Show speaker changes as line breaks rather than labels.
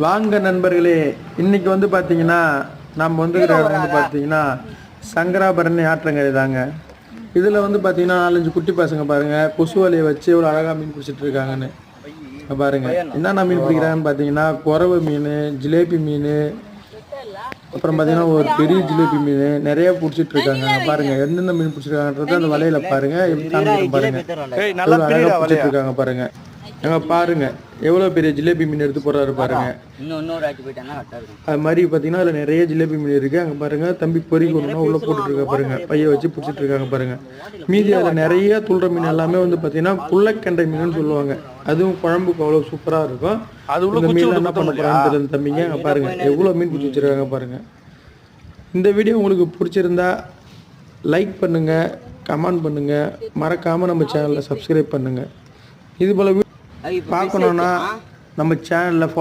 வாங்க நண்பர்களே இன்னைக்கு வந்து பார்த்தீங்கன்னா நம்ம வந்து இருக்கிற வந்து பார்த்தீங்கன்னா சங்கராபரணி ஆற்றங்கரை தாங்க. இதில் வந்து பார்த்தீங்கன்னா நாலஞ்சு குட்டி பசங்க பாருங்க. கொசு வலையை வச்சு எவ்வளோ அழகாக மீன் பிடிச்சிட்டு இருக்காங்கன்னு. பாருங்க. என்னென்ன மீன் பிடிக்கிறாங்கன்னு பார்த்தீங்கன்னா குறவை மீன் ஜிலேபி மீன் அப்புறம் பார்த்தீங்கன்னா ஒரு பெரிய ஜிலேபி மீன் நிறைய பிடிச்சிட்டு இருக்காங்க. பாருங்க எந்தெந்த மீன் பிடிச்சிருக்காங்கன்றத அந்த வலையில பாருங்க. பாருங்க. எவ்வளவு அழகா பிடிச்சிட்டு இருக்காங்க பாருங்க. அங்க பாருங்க. எவ்வளவு பெரிய ஜிலேபி மீன் எடுத்து போறாரு பாருங்க.
இன்னும் இன்னொரு போயிட்டாங்கன்னா
அது மாதிரி பார்த்தீங்கன்னா அதில் நிறைய ஜிலேபி மீன் இருக்கு. அங்கே பாருங்க தம்பி பொறி கொண்டுனா உள்ள போட்டுட்டு இருக்கா பாருங்க. பைய வச்சு பிடிச்சிட்டு இருக்காங்க பாருங்க. மீதி அதில் நிறைய துள்ளுற மீன் எல்லாமே வந்து பார்த்தீங்கன்னா புள்ளக்கெண்டை மீன் சொல்லுவாங்க. அதுவும் குழம்புக்கு அவ்வளோ சூப்பராக இருக்கும். இந்த மீன் என்ன பண்ண இந்த தம்பிங்க. அங்கே பாருங்க. எவ்வளோ மீன் பிடிச்சி வச்சிருக்காங்க பாருங்க. இந்த வீடியோ உங்களுக்கு பிடிச்சிருந்தா லைக் பண்ணுங்க கமெண்ட் பண்ணுங்க. மறக்காம நம்ம சேனலை சப்ஸ்கிரைப் பண்ணுங்க. இது போல
அது
பார்க்கணுன்னா நம்ம சேனலில்